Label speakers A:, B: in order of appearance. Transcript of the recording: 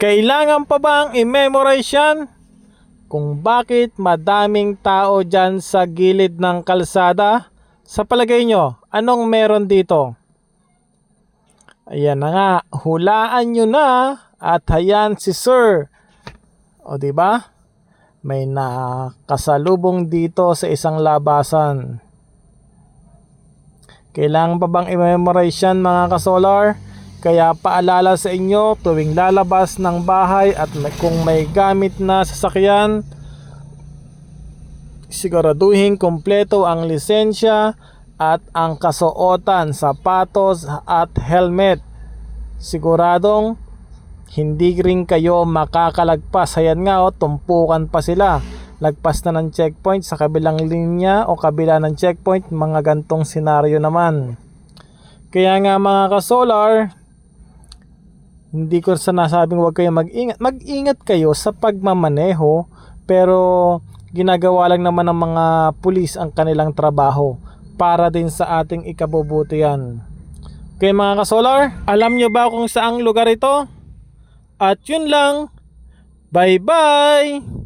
A: Kailangan pa bang i-memorize yan? Kung bakit madaming tao dyan sa gilid ng kalsada? Sa palagay nyo, anong meron dito? Ayan na nga, hulaan nyo na at hayan si Sir. O ba? May nakasalubong dito sa isang labasan. Kailangan pa bang i-memorize yan mga kasolar? Kaya paalala sa inyo tuwing lalabas ng bahay at kung may gamit na sasakyan, siguraduhin kompleto ang lisensya at ang kasuotan, sapatos at helmet. Siguradong hindi rin kayo makakalagpas. Ayan nga o, tumpukan pa sila. Lagpas na ng checkpoint sa kabilang linya o kabila ng checkpoint, mga gantong senaryo naman. Kaya nga mga kasolar, hindi ko sa nasabing huwag kayo mag-ingat. Mag-ingat kayo sa pagmamaneho, pero ginagawa lang naman ng mga pulis ang kanilang trabaho para din sa ating ikabubuti yan. Okay mga kasolar, alam nyo ba kung saang lugar ito? At yun lang, bye bye!